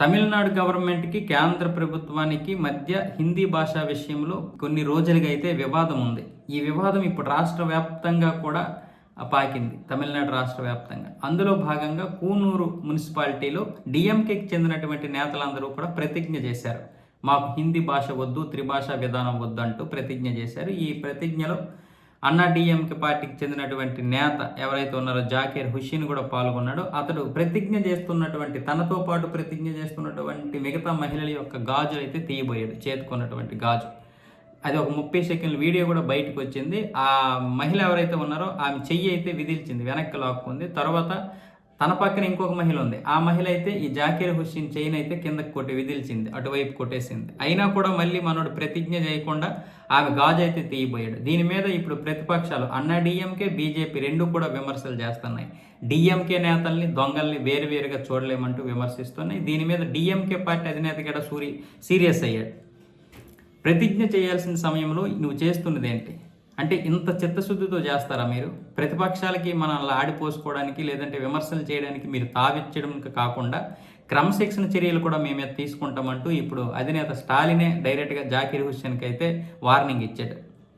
తమిళనాడు గవర్నమెంట్కి కేంద్ర ప్రభుత్వానికి మధ్య హిందీ భాషా విషయంలో కొన్ని రోజులుగా అయితే వివాదం ఉంది. ఈ వివాదం ఇప్పుడు రాష్ట్ర వ్యాప్తంగా కూడా పాకింది. తమిళనాడు రాష్ట్ర వ్యాప్తంగా. అందులో భాగంగా కూనూరు మున్సిపాలిటీలో డిఎంకేకి చెందినటువంటి నేతలందరూ కూడా ప్రతిజ్ఞ చేశారు. మాకు హిందీ భాష వద్దు త్రిభాషా విధానం వద్దు అంటూ ప్రతిజ్ఞ చేశారు. ఈ ప్రతిజ్ఞలో అన్నా డిఎంకే పార్టీకి చెందినటువంటి నేత ఎవరైతే ఉన్నారో జాకీర్ హుషీన్ కూడా పాల్గొన్నాడు. అతడు ప్రతిజ్ఞ చేస్తున్నటువంటి తనతో పాటు ప్రతిజ్ఞ చేస్తున్నటువంటి మిగతా మహిళల యొక్క గాజులు అయితే తీయబోయాడు చేతుకున్నటువంటి గాజు. అది ఒక ముప్పై సెకండ్ల వీడియో కూడా బయటకు వచ్చింది. ఆ మహిళ ఎవరైతే ఉన్నారో ఆమె చెయ్యి అయితే విదిల్చింది వెనక్కి లాక్కుంది. తర్వాత తన పక్కన ఇంకొక మహిళ ఉంది. ఆ మహిళ అయితే ఈ జాకీర్ హుస్సేన్ చైన్ అయితే కిందకు కొట్టి విదిల్చింది అటువైపు కొట్టేసింది. అయినా కూడా మళ్ళీ మనోడు ప్రతిజ్ఞ చేయకుండా ఆమె గాజు అయితే తీయబోయాడు. దీని మీద ఇప్పుడు ప్రతిపక్షాలు అన్నా డిఎంకే బీజేపీ రెండు కూడా విమర్శలు చేస్తున్నాయి. డిఎంకే నేతల్ని దొంగల్ని వేరువేరుగా చూడలేమంటూ విమర్శిస్తున్నాయి. దీని మీద డిఎంకే పార్టీ అధినేత కూడా సూరి సీరియస్ అయ్యాడు. ప్రతిజ్ఞ చేయాల్సిన సమయంలో నువ్వు చేస్తున్నది ఏంటి అంటే ఇంత చిత్తశుద్ధితో చేస్తారా మీరు? ప్రతిపక్షాలకి మనల్ని ఆడిపోసుకోవడానికి లేదంటే విమర్శలు చేయడానికి మీరు తావిచ్చడం కాకుండా క్రమశిక్షణ చర్యలు కూడా మేము తీసుకుంటామంటూ ఇప్పుడు అధినేత స్టాలినే డైరెక్ట్గా జాకీర్ హుస్సేన్కి అయితే వార్నింగ్ ఇచ్చాడు.